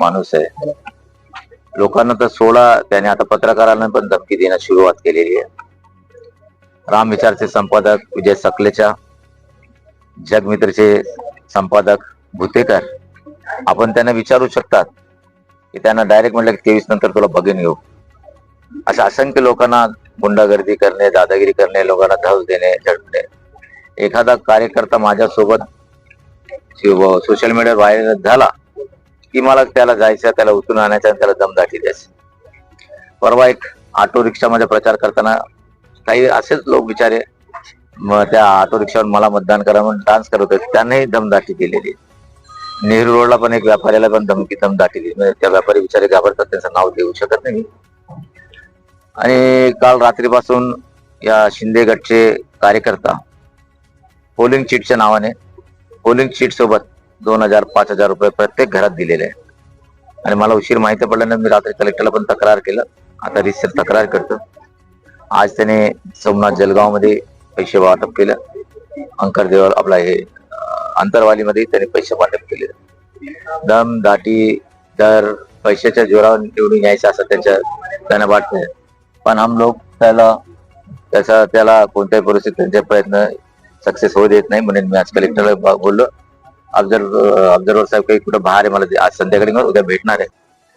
माणूस आहे. लोकांना तर सोडा त्याने आता पत्रकारांना पण धमकी देण्यास सुरुवात केलेली आहे. राम विचारचे संपादक विजय सकलेच्या जगमित्रचे संपादक भुतेकर. आपण त्यांना विचारू शकतात की त्यांना डायरेक्ट म्हटलं की तेवीस नंतर तुला बघेन येऊ. अशा असंख्य लोकांना गुंडागर्दी करणे दादागिरी करणे लोकांना धव देणे झटणे. एखादा कार्यकर्ता माझ्यासोबत सोशल मीडियावर व्हायरल झाला की मला त्याला जायचं त्याला उचलून आणायचं आणि त्याला दमदाटी द्यायचं परवा एक ऑटो रिक्षामध्ये प्रचार करताना काही असेच लोक बिचारे मग त्या ऑटो रिक्षावर मला मतदान करा म्हणून डान्स करत होते त्यांनाही दमदाटी दिलेली नेहरू रोडला पण एक व्यापाऱ्याला पण धमकी दमदाटी दिली म्हणजे त्या व्यापारी बिचारे घाबरतात त्यांचं नाव देऊ शकत नाही. आणि काल रात्रीपासून या शिंदे गटचे कार्यकर्ता पोलिंग चिटच्या नावाने पोलिंग चिट सोबत दोन हजार पाच हजार रुपये प्रत्येक घरात दिलेले आहे आणि मला उशीर माहिती पडल्यानंतर मी रात्री कलेक्टरला पण तक्रार केलं. आता रिसर तक्रार करतो. आज त्याने सोमनाथ जलगावमध्ये पैसे वाटप केलं. अंकरदेव आपला हे अंतरवालीमध्ये त्याने पैसे वाटप केले. दम दाटी दर पैशाच्या जोरावर निवडून यायचं असं त्यांच्या त्यांना वाटतंय. पण हम लोक त्याला त्याचा त्याला कोणत्याही परिस्थितीत त्यांचे प्रयत्न सक्सेस होऊ देत नाही म्हणून मी आज कलेक्टरला बोललो. ऑब्झर्व ऑब्झर्वर साहेब काही कुठं बाहेर आहे मला आज संध्याकाळी मला उद्या भेटणार आहे.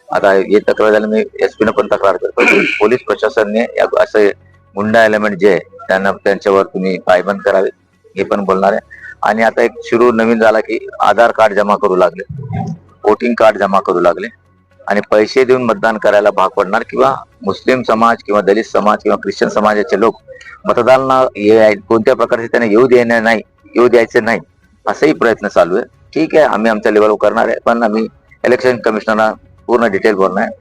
आता हे तक्रार झाली मी एस पी पण तक्रार करतो. पोलीस प्रशासनाने या- असे गुंडा एलिमेंट जे आहे, त्यांना त्यांच्यावर तुम्ही पायबंद करावे हे पण बोलणार आहे. आणि आता एक सुरू नवीन झाला की आधार कार्ड जमा करू लागले वोटिंग कार्ड जमा करू लागले आणि पैसे देऊन मतदान करायला भाग पडणार किंवा मुस्लिम समाज किंवा दलित समाज किंवा ख्रिश्चन समाजाचे लोक मतदानाला ये- कोणत्या प्रकारचे त्यांना येऊ देणार नाही येऊ द्यायचे नाही. असेही प्रयत्न चालू आहे. ठीक आहे आम्ही आमच्या लेवलवर करणार आहे पण आम्ही इलेक्शन कमिशनरना पूर्ण डिटेल बोलणार आहे.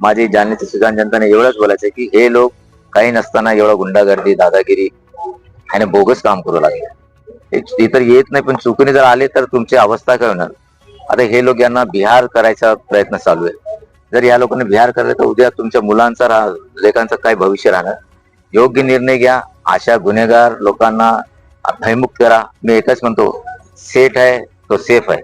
माझी जाणीचे सुजान जनताने एवढंच बोलायचं आहे की हे लोक काही नसताना एवढा गुंडागर्दी दादागिरी आणि बोगस काम करू लागले. ते तर येत नाही पण चुकीने जर आले तर तुमची अवस्था काय होणार? आता हे लोक यांना बिहार करायचा प्रयत्न चालू आहे. जर या लोकांनी बिहार करले तर उद्या तुमच्या मुलांचा राह लेखांचं काय भविष्य राहणार? योग्य निर्णय घ्या अशा गुन्हेगार लोकांना भयमुक्त करा. मी एकच म्हणतो सेठ आहे तो सेफ आहे